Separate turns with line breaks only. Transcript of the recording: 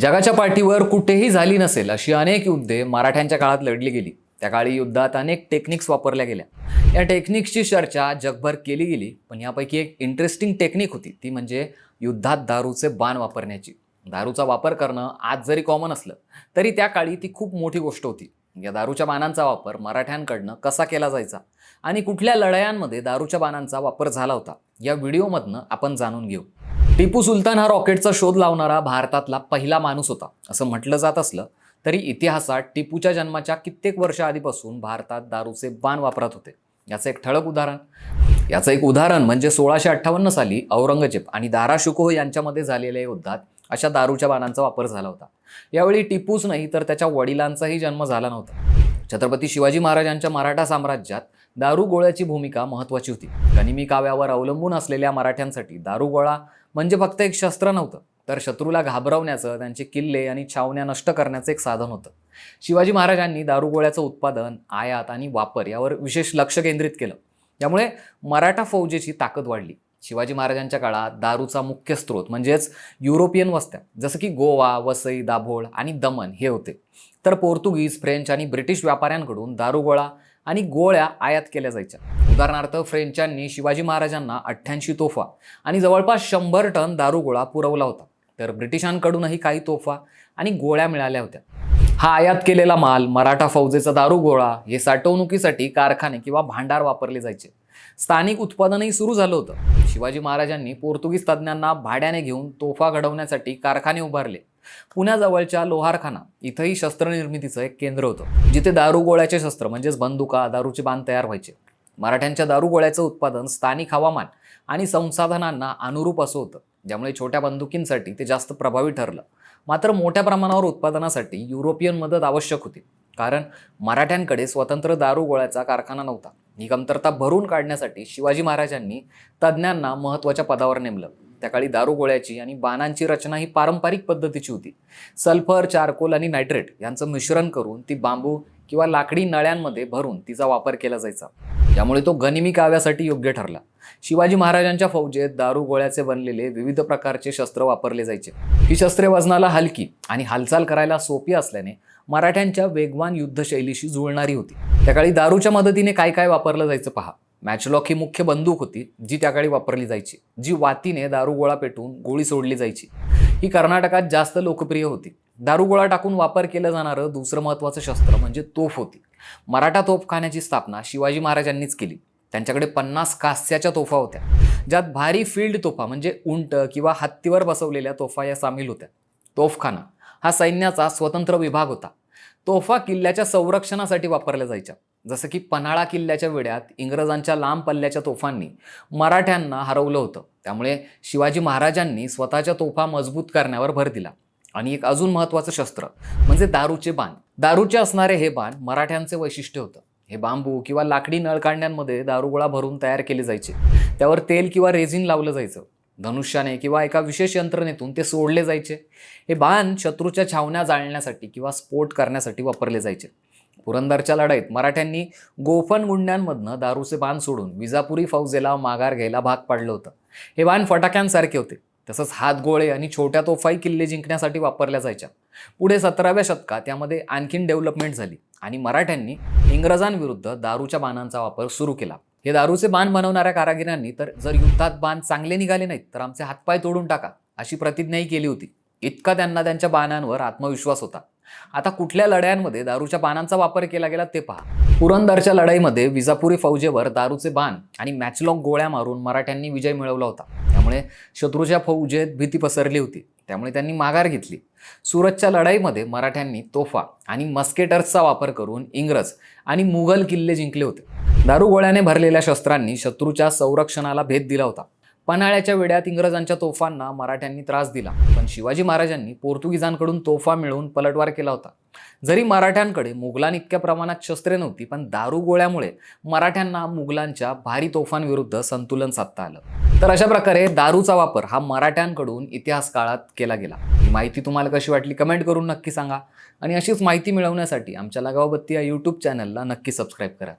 जगाच्या पाठीवर कुठेही झाली नसेल अशी अनेक युद्धे मराठ्यांच्या काळात लढली गेली. त्या काळी युद्धात अनेक टेक्निक्स वापरल्या गेल्या. या टेक्निक्सची चर्चा जगभर केली गेली पण यापैकी एक इंटरेस्टिंग टेक्निक होती ती म्हणजे युद्धात दारूचे बाण वापरण्याची. दारूचा वापर करणं आज जरी कॉमन असलं तरी त्या काळी ती खूप मोठी गोष्ट होती. या दारूच्या बाणांचा वापर मराठ्यांकडनं कसा केला जायचा आणि कुठल्या लढायांमध्ये दारूच्या बाणांचा वापर झाला होता या व्हिडिओमधनं आपण जाणून घेऊ. टिपू सुलतान हा रॉकेटचा शोध लावणारा भारतातला पहिला माणूस होता. असं म्हटलं जात असलं तरी इतिहासात टिपूच्या जन्माच्या कित्येक वर्ष आधीपासून भारतात दारूचे बाण वापरत होते. याचं एक ठळक उदाहरण. याचं एक उदाहरण म्हणजे सोळाशे अठ्ठावन्न साली औरंगजेब आणि दाराशुकोह यांच्यामध्ये झालेल्या युद्धात अशा दारूच्या बाणांचा वापर झाला होता. यावेळी टिपूच नाही तर त्याच्या वडिलांचाही जन्म झाला नव्हता. छत्रपती शिवाजी महाराजांच्या मराठा साम्राज्यात दारू गोळ्याची भूमिका महत्त्वाची होती. गनिमी काव्यावर अवलंबून असलेल्या मराठ्यांसाठी दारुगोळा म्हणजे फक्त एक शस्त्र नव्हतं तर शत्रूला घाबरवण्याचं त्यांचे किल्ले आणि छावण्या नष्ट करण्याचं एक साधन होतं. शिवाजी महाराजांनी दारुगोळ्याचं उत्पादन आयात आणि वापर यावर विशेष लक्ष केंद्रित केलं. यामुळे मराठा फौजेची ताकद वाढली. शिवाजी महाराजांच्या काळात दारूचा मुख्य स्रोत म्हणजेच युरोपियन वस्त्या जसं की गोवा वसई दाभोळ आणि दमन हे होते. तर पोर्तुगीज फ्रेंच आणि ब्रिटिश व्यापाऱ्यांकडून दारुगोळा आणि गोळ्या आयात केल्या जायच्या. उदाहरणार्थ फ्रेंचांनी शिवाजी महाराजांना अठ्ठ्याऐंशी तोफा आणि जवळपास शंभर टन दारुगोळा पुरवला होता. तर ब्रिटिशांकडूनही काही तोफा आणि गोळ्या मिळाल्या होत्या. हा आयात केलेला माल मराठा फौजेचा दारुगोळा हे साठवणुकीसाठी कारखाने किंवा भांडार वापरले जायचे. स्थानिक उत्पादनही सुरू झालं होतं. शिवाजी महाराजांनी पोर्तुगीज तज्ज्ञांना भाड्याने घेऊन तोफा घडवण्यासाठी कारखाने उभारले. पुण्याजवळच्या लोहारखाना. इथंही शस्त्रनिर्मितीचं एक केंद्र होतं जिथे दारुगोळ्याचे शस्त्र म्हणजेच बंदुका दारूचे बांध तयार व्हायचे. मराठ्यांच्या दारुगोळ्याचं उत्पादन स्थानिक हवामान आणि संसाधनांना अनुरूप असं होतं ज्यामुळे छोट्या बंदुकींसाठी ते जास्त प्रभावी ठरलं. मात्र मोठ्या प्रमाणावर उत्पादनासाठी युरोपियन मदत आवश्यक होती कारण मराठ्यांकडे स्वतंत्र दारुगोळ्याचा कारखाना नव्हता. ही कमतरता भरून काढण्यासाठी शिवाजी महाराजांनी तज्ज्ञांना महत्त्वाच्या पदावर नेमलं. त्या काळी दारुगोळ्याची आणि बाणांची रचना ही पारंपरिक पद्धतीची होती. सल्फर चारकोल आणि नायट्रेट यांचं मिश्रण करून ती बांबू किंवा लाकडी नळ्यांमध्ये भरून तिचा वापर केला जायचा. त्यामुळे तो गनिमी काव्यासाठी योग्य ठरला. शिवाजी महाराजांच्या फौजेत दारू गोळ्याचे बनलेले विविध प्रकारचे शस्त्र वापरले जायचे. ही शस्त्रे वजनाला हलकी आणि हालचाल करायला सोपी असल्याने मराठ्यांच्या वेगवान युद्धशैलीशी जुळणारी होती. त्या काळी दारूच्या मदतीने काय काय वापरलं जायचं पहा. मॅचलॉक ही मुख्य बंदूक होती जी त्या काळी वापरली जायची जी वातीने दारुगोळा पेटून गोळी सोडली जायची. ही कर्नाटकात जास्त लोकप्रिय होती. दारुगोळा टाकून वापर केलं जाणारं दुसरं महत्त्वाचं शस्त्र म्हणजे तोफ होती. मराठा तोफखान्याची स्थापना शिवाजी महाराजांनीच केली. त्यांच्याकडे पन्नास कास्याच्या तोफा होत्या ज्यात भारी फील्ड तोफा म्हणजे उंट किंवा हत्तीवर बसवलेल्या तोफा या सामील होत्या. तोफखाना हा सैन्याचा स्वतंत्र विभाग होता. तोफा किल्ल्याच्या संरक्षणासाठी वापरल्या जायच्या. जसं की पन्हाळा किल्ल्याच्या वेड्यात इंग्रजांच्या लांब पल्ल्याच्या तोफांनी मराठ्यांना हरवलं होतं. त्यामुळे शिवाजी महाराजांनी स्वतःच्या तोफा मजबूत करण्यावर भर दिला. आणि एक अजून महत्त्वाचं शस्त्र म्हणजे दारूचे बाण. दारूचे असणारे हे बाण मराठ्यांचे वैशिष्ट्य होतं. हे बांबू किंवा लाकडी नळकांड्यांमध्ये दारुगोळा भरून तयार केले जायचे. त्यावर तेल किंवा रेझिन लावलं जायचं. धनुष्याने किंवा एका विशेष यंत्रणेतून ते सोडले जायचे. हे बाण शत्रूच्या छावण्या जाळण्यासाठी किंवा स्फोट करण्यासाठी वापरले जायचे. पुरंदरच्या लढाईत मराठ्यांनी गोफन गुंड्यांमधनं दारूचे बाण सोडून विजापुरी फौजेला माघार घ्यायला भाग पाडलं होतं. हे बाण फटाक्यांसारखे होते. तसंच हातगोळे आणि छोट्या तोफाई किल्ले जिंकण्यासाठी वापरल्या जायच्या. पुढे सतराव्या शतकात त्यामध्ये आणखीन डेव्हलपमेंट झाली आणि मराठ्यांनी इंग्रजांविरुद्ध दारूच्या बाणांचा वापर सुरू केला. हे दारूचे बाण बनवणाऱ्या कारागिरांनी तर जर युद्धात बाण चांगले निघाले नाहीत तर आमचे हातपाय तोडून टाका अशी प्रतिज्ञाही केली होती. इतका त्यांना त्यांच्या बाणांवर आत्मविश्वास होता. आता कुठल्या लढ्यांमध्ये दारूच्या बाणांचा वापर केला गेला ते पहा. पुरंदरच्या लढाईमध्ये विजापुरी फौजेवर दारूचे बाण आणि मॅचलॉक गोळ्या मारून मराठ्यांनी विजय मिळवला होता. त्यामुळे शत्रूच्या फौजेत भीती पसरली होती. त्यामुळे त्यांनी माघार घेतली. सुरतच्या लढाईमध्ये मराठ्यांनी तोफा आणि मस्केटर्सचा वापर करून इंग्रज आणि मुघल किल्ले जिंकले होते. दारुगोळ्याने भरलेल्या शस्त्रांनी शत्रूच्या संरक्षणाला भेद दिला होता. पन्हाळ्याच्या वेड्यात इंग्रजांच्या तोफांना मराठ्यांनी त्रास दिला. पण शिवाजी महाराजांनी पोर्तुगीजांकडून तोफा मिळवून पलटवार केला होता. जरी मराठ्यांकडे मुघलांइतक्या प्रमाणात शस्त्रे नव्हती पण दारुगोळ्यामुळे मराठ्यांना मुघलांच्या भारी तोफांविरुद्ध संतुलन साधता आलं. तर अशा प्रकारे दारूचा वापर हा मराठ्यांकडून इतिहास काळात केला गेला. ही माहिती तुम्हाला कशी वाटली कमेंट करून नक्की सांगा. आणि अशीच माहिती मिळवण्यासाठी आमच्या लगावबत्ती या यूट्यूब चॅनलला नक्की सबस्क्राईब करा.